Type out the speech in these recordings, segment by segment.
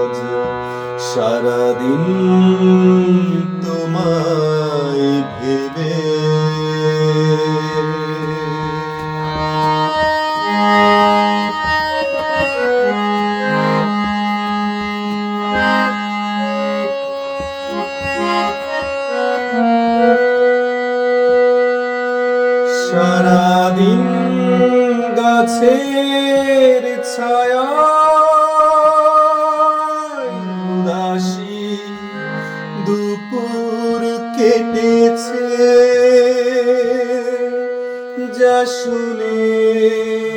আজ সারাদিন তোমায় ভেবে সারাদিন গাছের ছায়া উদাসী দুপুর কেটেছে যা শুনে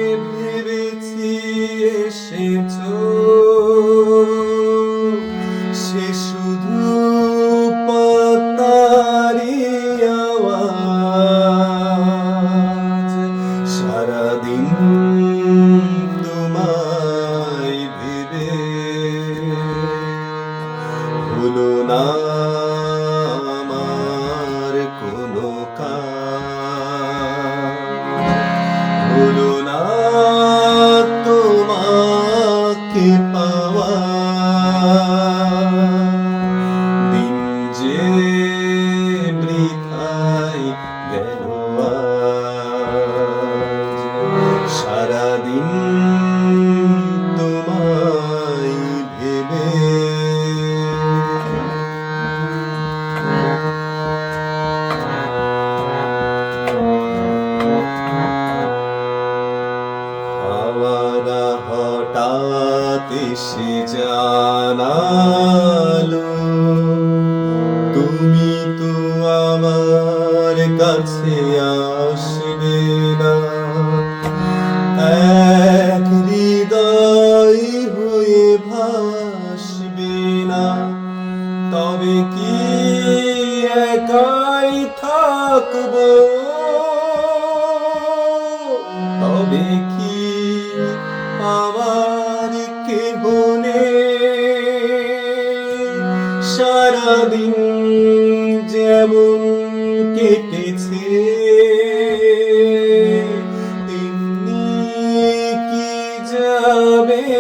আজ। সারাদিন তোমায় ভেবে হঠাৎ এসে জানালো আসবে না এক হৃদয় হয়ে ভাসবে না তবে কি একাই থাকব তবে কি আমার কেহ? সারাদিন যেমন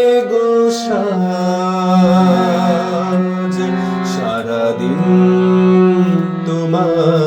যাবে গো সাজ সারাদিন ভেবে